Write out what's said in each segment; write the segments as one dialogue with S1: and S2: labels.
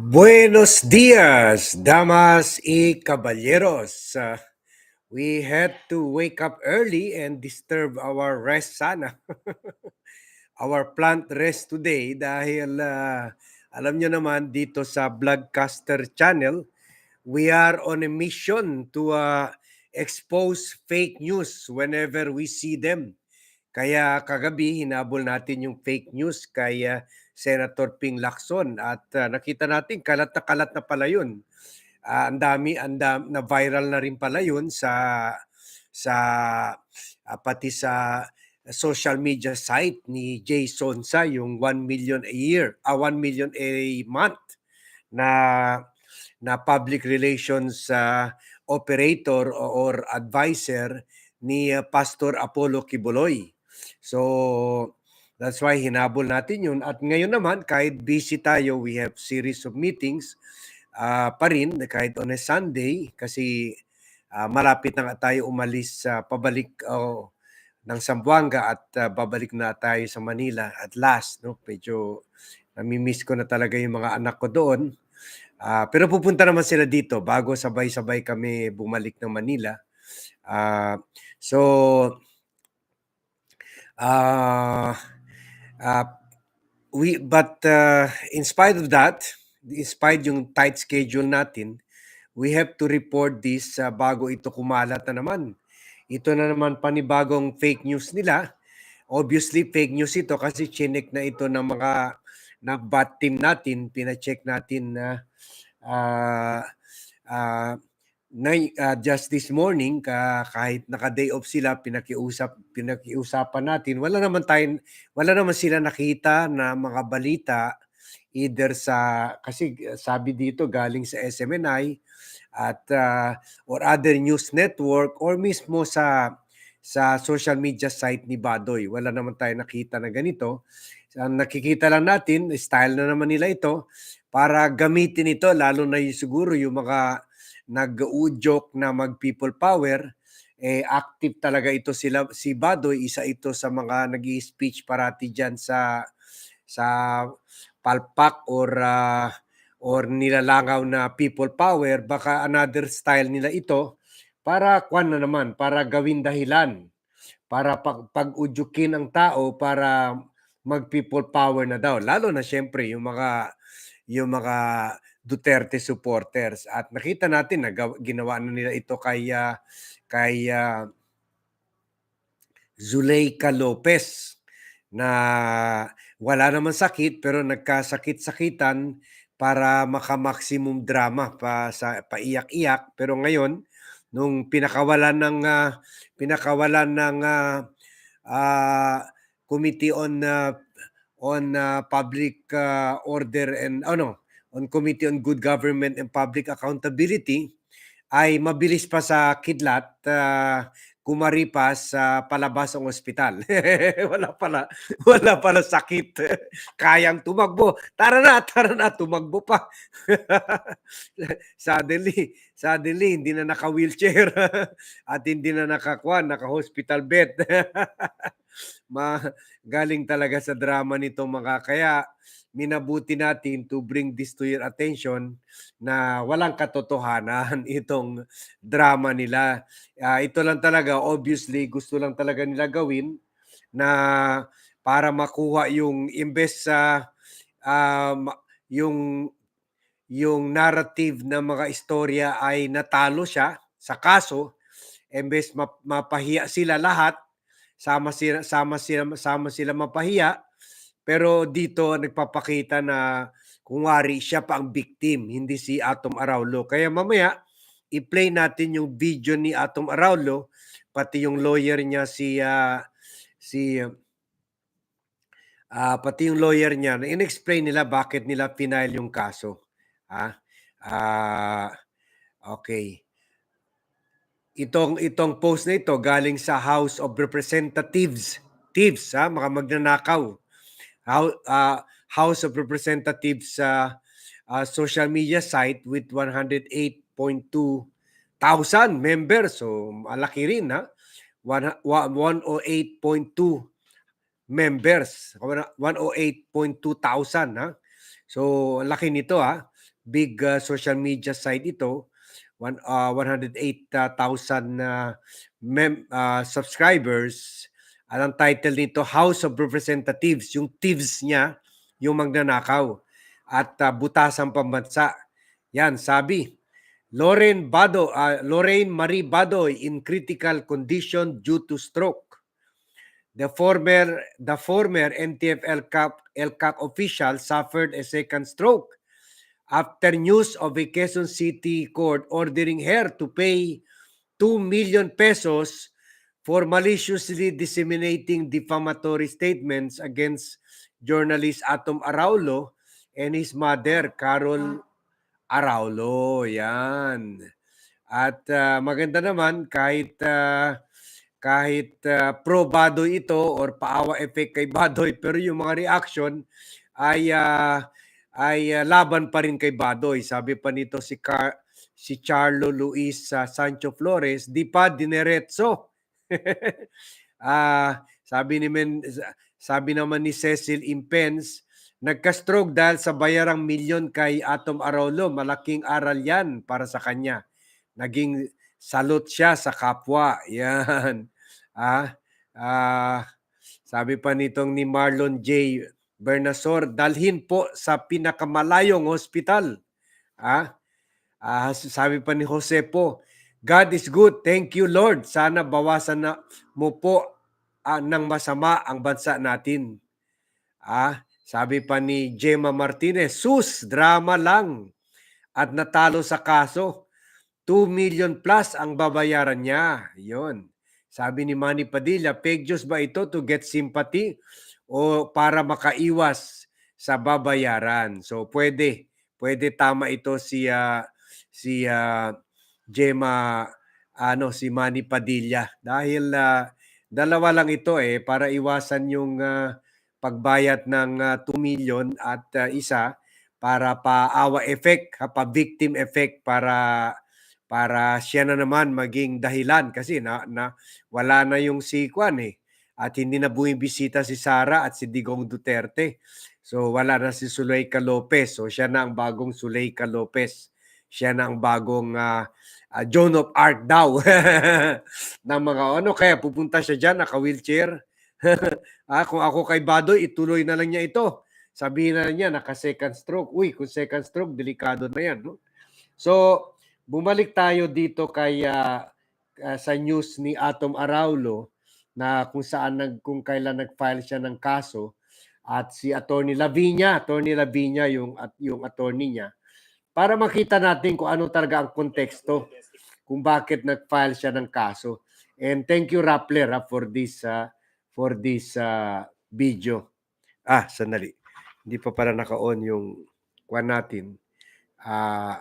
S1: Buenos dias, damas y caballeros. Uh, we had to wake up early and disturb our rest sana. our plant rest today dahil uh, alam nyo naman dito sa Vlogcaster channel, we are on a mission to uh, expose fake news whenever we see them. Kaya kagabi hinabol natin yung fake news kay uh, Senator Ping Lacson at uh, nakita natin kalat na kalat na pala yun. Uh, ang dami, ang dami, na viral na rin pala yun sa sa uh, pati sa social media site ni Jay Sonsa yung 1 million a year, uh, 1 million a month na na public relations uh, operator or advisor ni uh, Pastor Apollo Kibuloy. So That's why hinabol natin yun. At ngayon naman, kahit busy tayo, we have series of meetings uh, pa rin, kahit on a Sunday, kasi uh, malapit na tayo umalis sa uh, pabalik oh, ng Zamboanga at uh, babalik na tayo sa Manila at last. No? Medyo namimiss ko na talaga yung mga anak ko doon. Uh, pero pupunta naman sila dito bago sabay-sabay kami bumalik ng Manila. Uh, so, uh, Uh, we but uh, in spite of that, in spite yung tight schedule natin, we have to report this uh, bago ito kumalat na naman. Ito na naman panibagong fake news nila. Obviously, fake news ito kasi chinek na ito ng mga na bot team natin, pina-check natin na uh, uh, na, uh, just this morning ka, kahit naka-day off sila pinakiusap pinakiusapan natin. Wala naman tayo wala naman sila nakita na mga balita either sa kasi sabi dito galing sa SMNI at uh, or other news network or mismo sa sa social media site ni Badoy. Wala naman tayo nakita na ganito. Ang nakikita lang natin style na naman nila ito para gamitin ito lalo na yung, siguro yung mga nag-udyok na mag people power, eh active talaga ito sila si Badoy, isa ito sa mga nag-speech parati diyan sa sa palpak or uh, or nilalangaw na people power, baka another style nila ito para kwan na naman, para gawin dahilan, para pag, pag-udyukin ang tao para mag people power na daw. Lalo na syempre yung mga yung mga Duterte supporters. At nakita natin na ginawa na nila ito kay uh, kay uh, Zuleika Lopez na wala naman sakit pero nagkasakit-sakitan para maka-maximum drama pa sa paiyak-iyak. Pero ngayon nung pinakawalan ng uh, pinakawalan ng uh, uh, Committee on uh, on uh, Public uh, Order and oh no, on Committee on Good Government and Public Accountability ay mabilis pa sa kidlat uh, kumaripas sa uh, palabas ng ospital. wala pala, wala pala sakit. Kayang tumakbo. Tara na, tara na, tumakbo pa. suddenly, suddenly, hindi na naka-wheelchair at hindi na nakakuan, naka-hospital bed. Ma, galing talaga sa drama nito mga kaya minabuti natin to bring this to your attention na walang katotohanan itong drama nila. Uh, ito lang talaga, obviously, gusto lang talaga nila gawin na para makuha yung imbes sa uh, yung yung narrative ng mga istorya ay natalo siya sa kaso, imbes mapahiya sila lahat, sama sila sama sila sama sila mapahiya, pero dito nagpapakita na kung wari siya pa ang victim, hindi si Atom Araulo. Kaya mamaya, i-play natin yung video ni Atom Araulo, pati yung lawyer niya si uh, si uh, pati yung lawyer niya, in-explain nila bakit nila final yung kaso. Ha? Uh, okay. Itong itong post na ito galing sa House of Representatives. Thieves, ha? Mga magnanakaw uh, House of Representatives uh, uh, social media site with 108.2 thousand members. So, malaki rin ha. 108.2 members. 108.2 thousand ha. So, laki nito ha. big uh, social media site ito. One, uh, 108,000 na mem- uh, subscribers. At ang title nito, House of Representatives. Yung thieves niya, yung magnanakaw. At uh, butasan pambansa. Yan, sabi. Lorraine Bado, uh, Lorraine Marie Badoy in critical condition due to stroke. The former the former NTF LCAP LCAC official suffered a second stroke after news of a Quezon City court ordering her to pay 2 million pesos for maliciously disseminating defamatory statements against journalist Atom Araulo and his mother Carol Araulo. Yan. At uh, maganda naman kahit uh, kahit uh, pro Badoy ito or paawa effect kay Badoy pero yung mga reaction ay uh, ay uh, laban pa rin kay Badoy. Sabi pa nito si Car si Charlo Luis uh, Sancho Flores, di pa dineretso. ah, sabi ni Men, sabi naman ni Cecil Impens, nagka-stroke dahil sa bayarang milyon kay Atom Araulo. Malaking aral yan para sa kanya. Naging salute siya sa kapwa. Yan. Ah, ah, sabi pa nitong ni Marlon J. Bernasor, dalhin po sa pinakamalayong hospital. Ah, ah, sabi pa ni Jose po, God is good. Thank you, Lord. Sana bawasan na mo po ah, ng masama ang bansa natin. Ah, sabi pa ni Gemma Martinez, sus, drama lang. At natalo sa kaso. 2 million plus ang babayaran niya. Yon. Sabi ni Manny Padilla, pegyos ba ito to get sympathy o para makaiwas sa babayaran? So pwede, pwede tama ito si uh, si uh, Gemma ano si Manny Padilla. Dahil uh, dalawa lang ito eh para iwasan yung uh, pagbayad ng uh, 2 million at uh, isa para pa-awa effect, pa victim effect para para siya na naman maging dahilan. Kasi na, na wala na yung si Kwan eh at hindi na bumibisita si Sara at si Digong Duterte. So wala na si Zuleika Lopez. So siya na ang bagong Zuleika Lopez. Siya na ang bagong uh, uh, Joan of Arc daw ng mga ano kaya pupunta siya diyan naka-wheelchair. ah, kung ako kay Badoy, ituloy na lang niya ito. Sabihin na niya naka second stroke. Uy, kung second stroke, delikado na yan. No? So, bumalik tayo dito kay uh, uh, sa news ni Atom Araulo na kung saan nag kung kailan nag-file siya ng kaso at si Attorney Lavinia, Attorney Lavinia yung at yung attorney niya para makita natin kung ano talaga ang konteksto kung bakit nag-file siya ng kaso. And thank you Rappler ha, for this uh, for this uh, video. Ah, sandali. Hindi pa para naka-on yung kuha natin. Uh,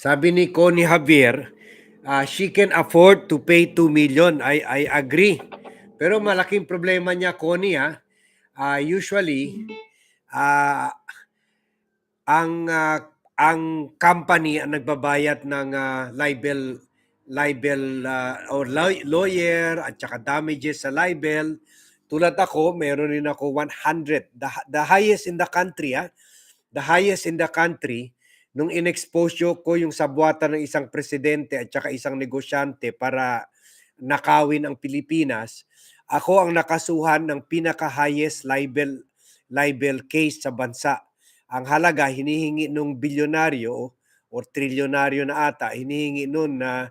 S1: Sabi ni Connie Javier, uh, she can afford to pay 2 million. I, I agree. Pero malaking problema niya, Connie, ha? Uh, usually, uh, ang uh, ang company ang nagbabayad ng uh, libel libel uh, or lawyer at saka damages sa libel. Tulad ako, meron rin ako 100. The, the highest in the country, ha? The highest in the country nung inexpose ko yung sabuatan ng isang presidente at saka isang negosyante para nakawin ang Pilipinas, ako ang nakasuhan ng pinaka-highest libel, libel case sa bansa. Ang halaga, hinihingi nung bilyonaryo o trilyonaryo na ata, hinihingi nun na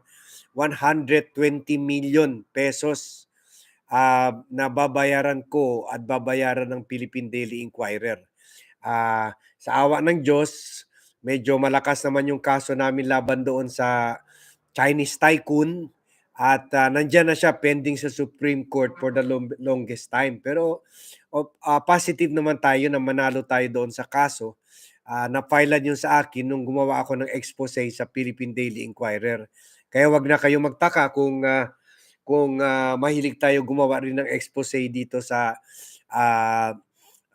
S1: 120 million pesos uh, na babayaran ko at babayaran ng Philippine Daily Inquirer. Uh, sa awa ng Diyos, medyo malakas naman yung kaso namin laban doon sa Chinese tycoon at uh, nandyan na siya pending sa Supreme Court for the long, longest time. Pero uh, positive naman tayo na manalo tayo doon sa kaso. Uh, na-filean yun sa akin nung gumawa ako ng expose sa Philippine Daily Inquirer. Kaya wag na kayo magtaka kung uh, kung uh, mahilig tayo gumawa rin ng expose dito sa uh,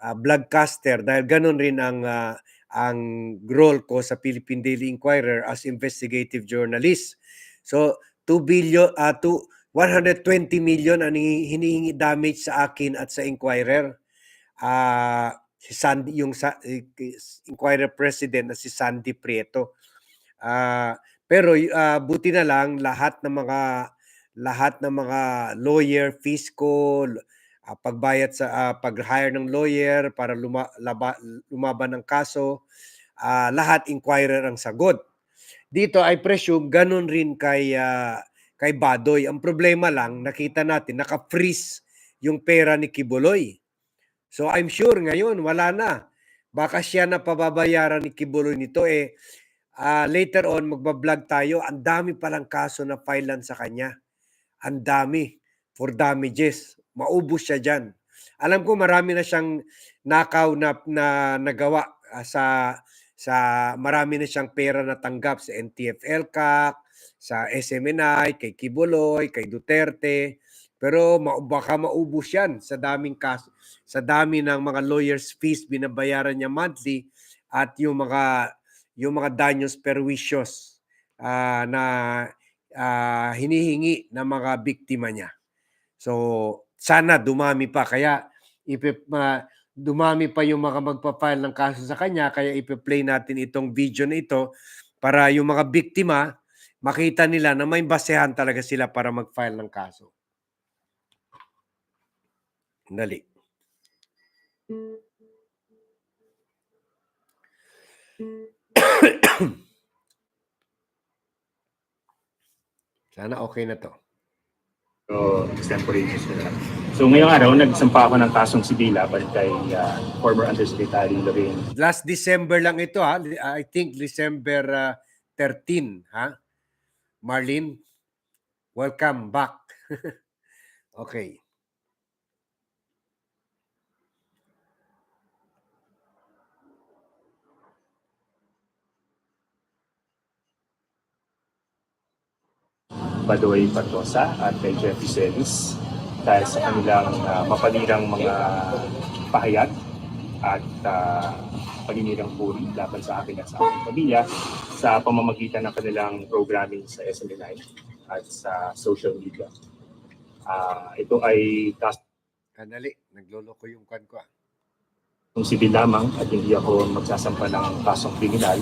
S1: uh, Blogcaster dahil ganun rin ang uh, ang role ko sa Philippine Daily Inquirer as investigative journalist. So, 2 billion uh, to 120 million ang hinihingi damage sa akin at sa Inquirer. Uh, si Sandy yung sa, eh, inquirer president na si Sandy Prieto. Ah, pero ah, buti na lang lahat ng mga lahat ng mga lawyer, fiscal, ah, pagbayad sa ah, pag-hire ng lawyer para luma, laba, lumaban ng kaso, ah, lahat inquirer ang sagot. Dito I presume ganun rin kay ah, kay Badoy. Ang problema lang, nakita natin naka-freeze yung pera ni Kibuloy. So I'm sure ngayon wala na. Baka siya na pababayaran ni Kibuloy nito eh ah, later on magba-vlog tayo. Ang dami palang kaso na filean sa kanya. Ang dami for damages. Maubos siya diyan. Alam ko marami na siyang nakaw na, na nagawa ah, sa sa marami na siyang pera na tanggap sa NTF LCAC, sa SMNI, kay Kibuloy, kay Duterte. Pero ma- baka maubos yan sa daming kaso, sa dami ng mga lawyers fees binabayaran niya monthly at yung mga yung mga daños perjuicios ah, na ah, hinihingi ng mga biktima niya. So sana dumami pa kaya ipip, ma- dumami pa yung mga magpa-file ng kaso sa kanya kaya ipe-play natin itong video na ito para yung mga biktima makita nila na may basehan talaga sila para mag-file ng kaso. Dali. Sana okay na to.
S2: So, extemporaneous na lang. So, ngayong araw, nagsampa ako ng kasong sibila balik kay ah, former Undersecretary Lorraine
S1: Last December lang ito ha. I think December uh, 13 ha. Marlene, welcome back. okay.
S2: Badoy Patosa at kay Jeffrey Celis dahil sa kanilang ah, mapalirang mga pahayag at uh, paninirang puri laban sa akin at sa aking pamilya sa pamamagitan ng kanilang programming sa SMNI at sa social media. Ah, ito ay kasong
S1: Kanali, nagloloko yung kan ko. ah.
S2: sibil lamang at hindi ako magsasampa ng kasong kriminal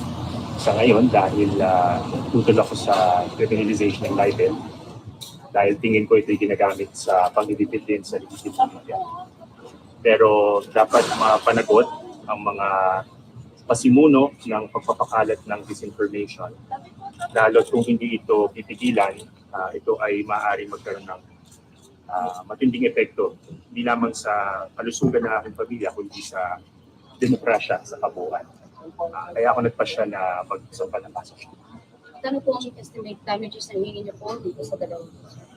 S2: sa ngayon dahil uh, tutol ako sa criminalization ng libel dahil tingin ko ito'y ginagamit sa pangdidipid din sa legitimate media. Pero dapat mapanagot ang mga pasimuno ng pagpapakalat ng disinformation lalo kung hindi ito pipigilan, ah, ito ay maaari magkaroon ng ah, matinding epekto hindi lamang sa kalusugan ng aking pamilya kundi sa demokrasya sa kabuuan. Ah, kaya ako nagpasya na magsampa ng kaso.
S3: Kano po ang estimate damages na hingin niyo po dito sa dalawang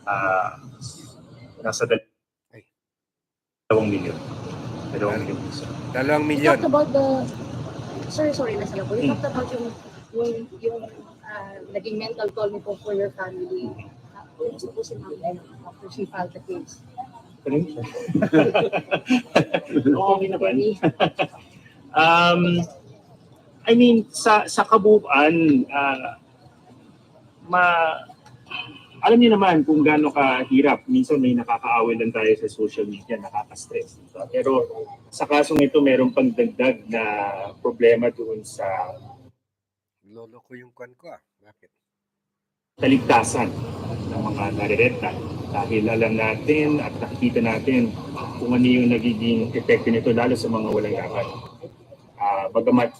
S2: Ah, nasa dal-
S1: Ay.
S2: dalawang milyon. Dalawang milyon.
S1: Dalawang
S3: You
S1: milyon.
S3: talked about the, sorry, sorry, nasa lang po. You
S2: Hmm.
S3: talked about yung, yung, yung ah, naging mental toll niyo po for your family. Uh, Kumusta po si Ma'am Ellen after she filed the case?
S2: Ano naman. Um, I mean, sa sa kabuuan, ah, ma alam niyo naman kung gaano kahirap. Minsan may nakakaaway lang tayo sa social media, nakaka-stress. Diba? Pero sa kasong ito, merong pagdagdag na problema doon sa
S1: Nagloloko yung kan ko ah. Bakit?
S2: kaligtasan ng mga narirenta. Dahil alam natin at nakikita natin kung ano yung nagiging epekto nito lalo sa mga walang yaman. Ah, bagamat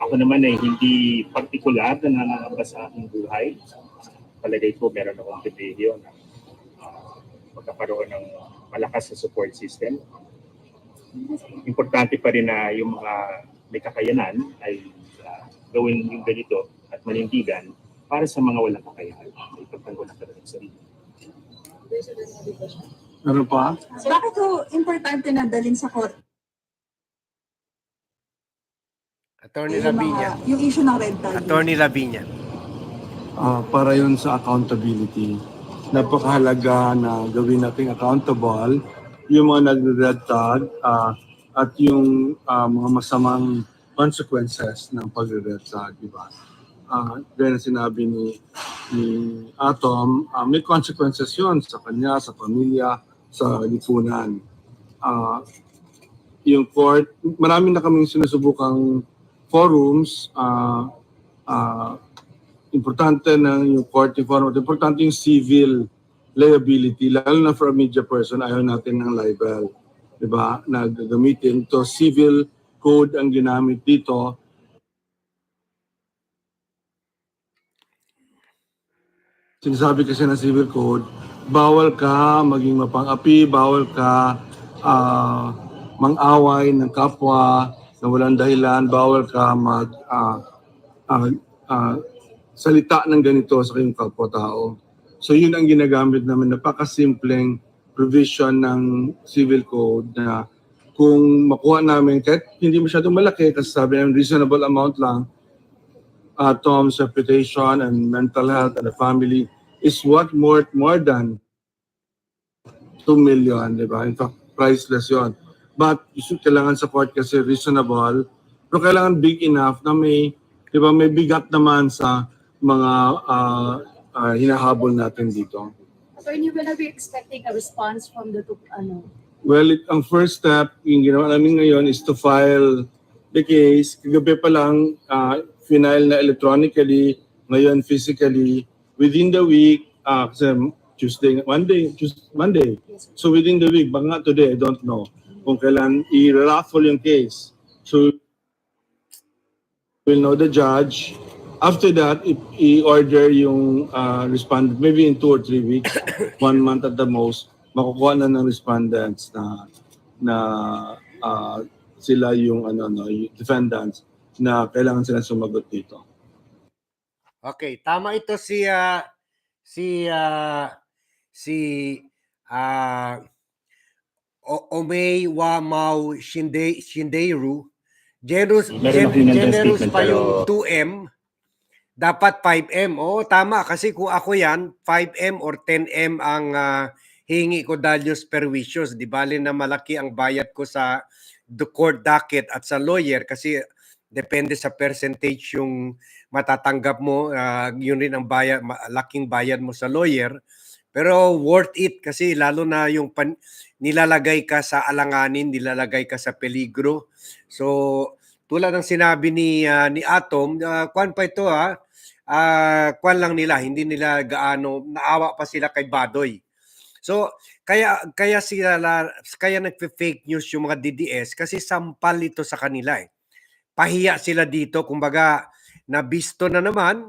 S2: ako naman ay hindi partikular na nangangamba sa aking buhay, palagay ko meron akong pribileyo na ah, magkakaroon ng malakas na support system. Importante pa rin na yung mga may kakayanan ay ah, gawin yung ganito at manindigan para sa mga walang kakayahan. Ipagtanggol ng kanilang sarili.
S4: Ano pa?
S5: Bakit ko importante na dalhin sa court
S1: Attorney
S5: yung,
S1: Lavinia.
S5: mga, yung issue ng rental?
S1: Attorney Lavinia.
S4: Ah, para yun sa accountability. Napakahalaga na gawin natin accountable yung mga nagre-red tag ah, at yung ah, mga masamang consequences ng pagre-red tag, di ba? Ah, gaya na sinabi ni, ni Atom, ah, may consequences yun sa kanya, sa pamilya, sa lipunan. Ah, yung court, marami na kaming sinusubukang forums, ah ah, importante na yung court informal, importante yung civil liability, lalo na for a media person, ayaw natin ng libel. Di ba? Na gagamitin. To civil code ang ginamit dito. Sinasabi kasi ng civil code, bawal ka maging mapang-api, bawal ka ah, mang-away ng kapwa na walang dahilan, bawal ka mag ah, ah, ah, salita ng ganito sa kayong kapwa-tao. So yun ang ginagamit namin, napakasimpleng provision ng civil code na kung makuha namin, kahit hindi masyadong malaki, kasi sabi ng reasonable amount lang, uh, Tom's reputation and mental health and the family is what more more than 2 million, di ba? In fact, priceless yon. But isu kailangan sa court kasi reasonable, pero kailangan big enough na may, di ba, may bigat naman sa mga ah, ah, hinahabol natin dito.
S3: Attorney, will I be expecting a response from the two, ano,
S4: Well, it, ang first step, yung ginawa namin ngayon is to file the case. Kagabi pa lang, uh, final na electronically, ngayon physically. Within the week, uh, kasi Tuesday, Monday, Tuesday, Monday.
S3: yes,
S4: So within the week, baka today, I don't know, kung kailan i-raffle yung case. So we'll know the judge. After that, i-order yung uh, respondent, maybe in two or three weeks, one month at the most, makukuha na ng respondents na na uh, sila yung ano no, yung defendants na kailangan sila sumagot dito.
S1: Okay, tama ito si ah, si ah, si O- Omei wa Mau Shinde Shindeiru. Generous,
S2: Meron
S1: gen- generous pa yung
S2: pero-
S1: 2M. Dapat 5M. Oo, tama. Kasi kung ako yan, 5M or 10M ang ah, hingi ko dalyos perwisyon. Di bali na malaki ang bayad ko sa the court docket at sa lawyer kasi depende sa percentage yung matatanggap mo. ah, yun rin ang bayad, laking bayad mo sa lawyer. Pero worth it kasi lalo na yung pan, nilalagay ka sa alanganin, nilalagay ka sa peligro. So tulad ng sinabi ni ah, ni Atom, uh, kwan pa ito ha. Ah, kwan lang nila, hindi nila gaano naawa pa sila kay Badoy. So kaya kaya sila la- kaya nagfe-fake news yung mga DDS kasi sampal ito sa kanila eh. Pahiya sila dito kumbaga nabisto na naman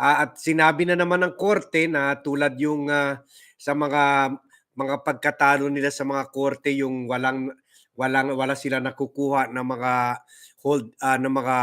S1: ah, at sinabi na naman ng korte na tulad yung ah, sa mga mga pagkatalo nila sa mga korte yung walang walang wala sila nakukuha ng mga hold ah, ng mga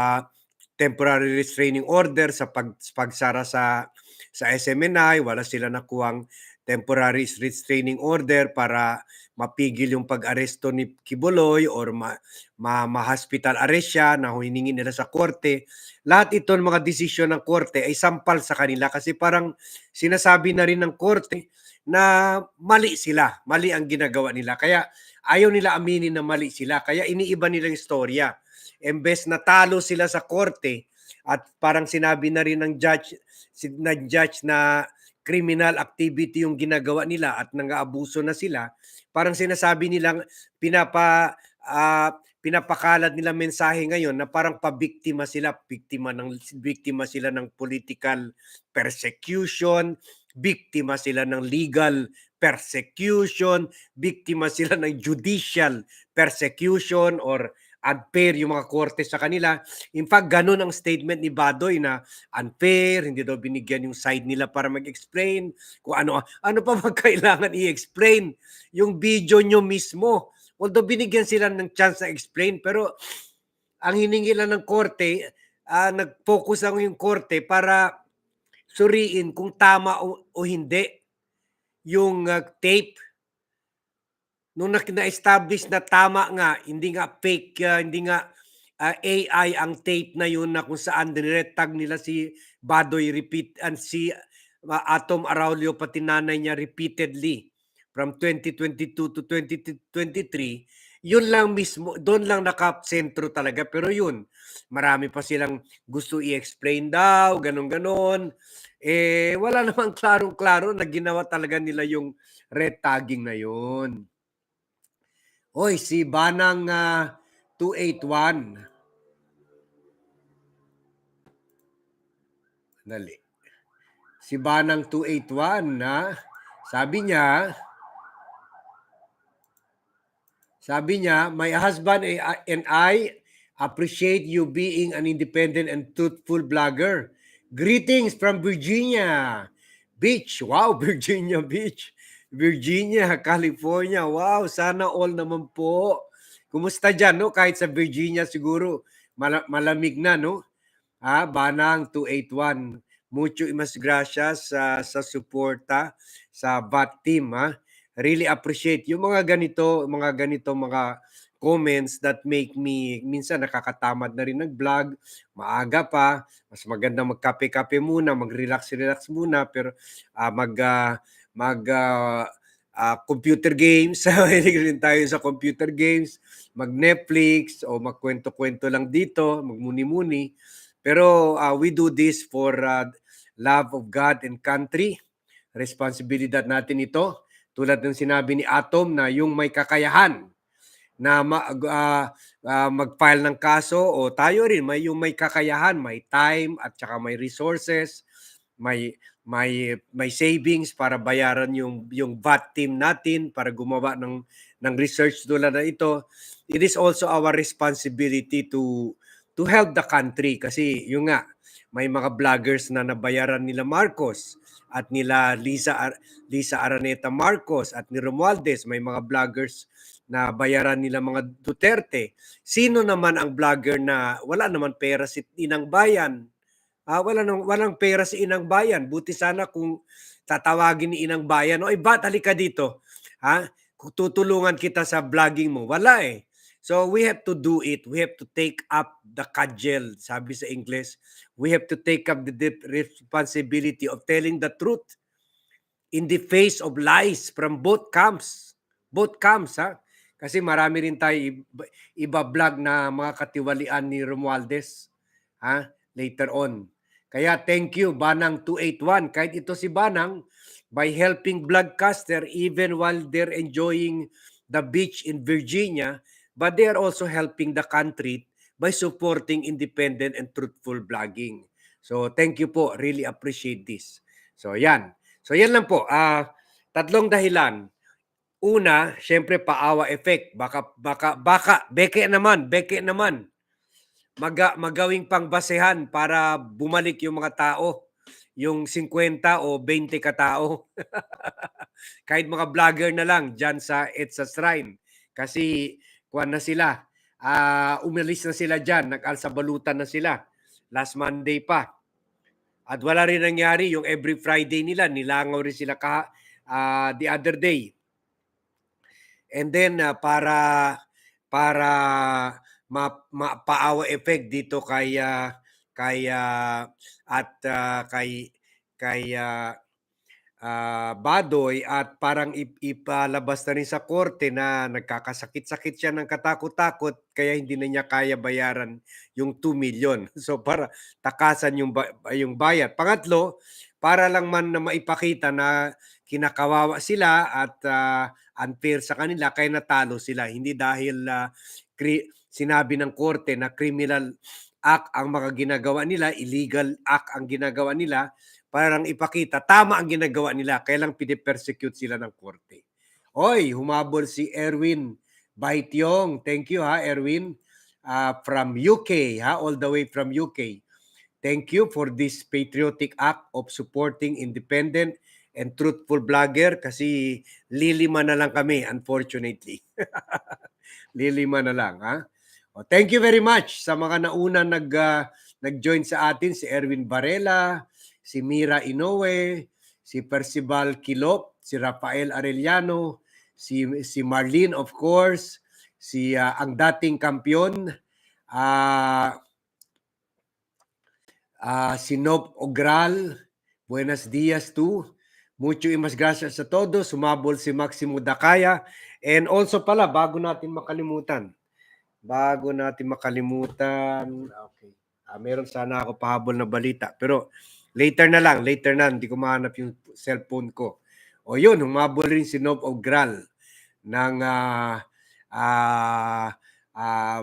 S1: temporary restraining order sa pag, pagsara sa sa SMNI, wala sila nakuhang temporary restraining order para mapigil yung pag-aresto ni Kibuloy or ma, ma, ma-hospital arrest siya na hiningi nila sa korte. Lahat ito ng mga desisyon ng korte ay sampal sa kanila kasi parang sinasabi na rin ng korte na mali sila, mali ang ginagawa nila. Kaya ayaw nila aminin na mali sila. Kaya iniiba nila yung storya. Embes na talo sila sa korte at parang sinabi na rin ng judge, si- na judge na criminal activity yung ginagawa nila at nang-aabuso na sila, parang sinasabi nilang pinapa ah, pinapakalat nila mensahe ngayon na parang pabiktima sila, biktima ng biktima sila ng political persecution, biktima sila ng legal persecution, biktima sila ng judicial persecution or unfair yung mga korte sa kanila. In fact, ganun ang statement ni Badoy na unfair, hindi daw binigyan yung side nila para mag-explain kung ano ano pa ba kailangan i-explain yung video nyo mismo. Although binigyan sila ng chance na explain pero ang hiningi lang ng korte, ah, nag-focus ang yung korte para suriin kung tama o, o hindi yung ah, tape nung na- na-establish na tama nga, hindi nga fake, ah, hindi nga ah, AI ang tape na yun na kung saan tag nila si Badoy repeat and si ah, Atom Araulio pati nanay niya repeatedly from 2022 to 2023 yun lang mismo, doon lang nakasentro talaga. Pero yun, marami pa silang gusto i-explain daw, ganon-ganon. Eh, wala namang klarong-klaro na ginawa talaga nila yung red tagging na yun. Hoy, si Banang ah, 281. Dali. Si Banang 281 na sabi niya sabi niya, my husband and I appreciate you being an independent and truthful blogger. Greetings from Virginia Beach. Wow, Virginia Beach. Virginia, California. Wow, sana all naman po. Kumusta dyan, no? Kahit sa Virginia siguro, mala- malamig na, no? Ah, Banang 281. Mucho imas gracias sa sa suporta sa BAT team, ha? Really appreciate yung mga ganito, mga ganito mga comments that make me minsan nakakatamad na rin nag-vlog, maaga pa, mas maganda magkape-kape muna, mag-relax-relax muna pero ah, mag ah, mag ah, ah, computer games, mahilig rin tayo sa computer games, mag Netflix o magkwento-kwento lang dito, magmuni-muni. Pero ah, we do this for ah, love of God and country. Responsibilidad natin ito. Tulad ng sinabi ni Atom na yung may kakayahan na ma- ah, ah, mag-file ng kaso o tayo rin may yung may kakayahan, may time at saka may resources, may may may savings para bayaran yung yung VAT team natin para gumawa ng ng research tulad na ito. It is also our responsibility to to help the country kasi yung nga may mga vloggers na nabayaran nila Marcos at nila Lisa Ar- Lisa Araneta Marcos at ni Romualdez may mga vloggers na bayaran nila mga Duterte. Sino naman ang vlogger na wala naman pera si Inang Bayan? Ah, wala nang walang pera si Inang Bayan. Buti sana kung tatawagin ni Inang Bayan, "Oy, bat, halika dito." Ha? Tutulungan kita sa vlogging mo. Wala eh. So we have to do it. We have to take up the cudgel, sabi sa English. We have to take up the dip- responsibility of telling the truth in the face of lies from both camps. Both camps, ha? Kasi marami rin tayo iba- iba-vlog na mga katiwalian ni Romualdez, ha? Later on. Kaya thank you, Banang 281. Kahit ito si Banang, by helping vlogcaster even while they're enjoying the beach in Virginia, but they are also helping the country by supporting independent and truthful blogging. So thank you po, really appreciate this. So yan. So yan lang po. Ah, tatlong dahilan. Una, syempre paawa effect. Baka baka baka beke naman, beke naman. Maga, magawing pangbasehan para bumalik yung mga tao. Yung 50 o 20 katao. Kahit mga vlogger na lang dyan sa It's a Shrine. Kasi kuwan na sila. Ah, umalis na sila dyan. Nag-alsabalutan na sila. Last Monday pa. At wala rin nangyari yung every Friday nila. Nilangaw rin sila ka, ah, the other day. And then ah, para para ma, mapaawa effect dito kay ah, kay ah, at ah, kay kay ah, Badoy at parang ip- ipalabas na rin sa korte na nagkakasakit-sakit siya ng katakot-takot kaya hindi na niya kaya bayaran yung 2 million. So para takasan yung ba- yung bayad. Pangatlo, para lang man na maipakita na kinakawawa sila at ah, unfair sa kanila kaya natalo sila hindi dahil ah, kri- sinabi ng korte na criminal act ang mga ginagawa nila, illegal act ang ginagawa nila, parang ipakita tama ang ginagawa nila, kaya lang pinipersecute sila ng korte. Oy, humabol si Erwin Baitiong. Thank you ha, Erwin. Ah, from UK, ha, all the way from UK. Thank you for this patriotic act of supporting independent and truthful blogger kasi lilima na lang kami, unfortunately. lilima na lang, ha? O, thank you very much sa mga nauna nag, ah, nag-join sa atin, si Erwin Varela, si Mira Inoue, si Percival Kilop, si Rafael Arellano, si, si Marlene of course, si ah, ang dating kampiyon, ah ah, si Nob Ogral, buenos dias too. Mucho y mas gracias sa todos. Sumabol si Maximo Dakaya. And also pala, bago natin makalimutan, bago natin makalimutan, okay. Ah, meron sana ako pahabol na balita. Pero later na lang, later na, hindi ko mahanap yung cellphone ko. O yun, humabol rin si Nob Ogral ng, ah, uh, uh,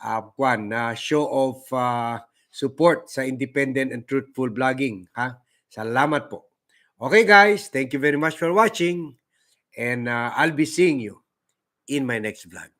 S1: uh, kwan, uh, show of uh, support sa independent and truthful blogging. Ha? Salamat po. Okay guys, thank you very much for watching and uh, I'll be seeing you in my next vlog.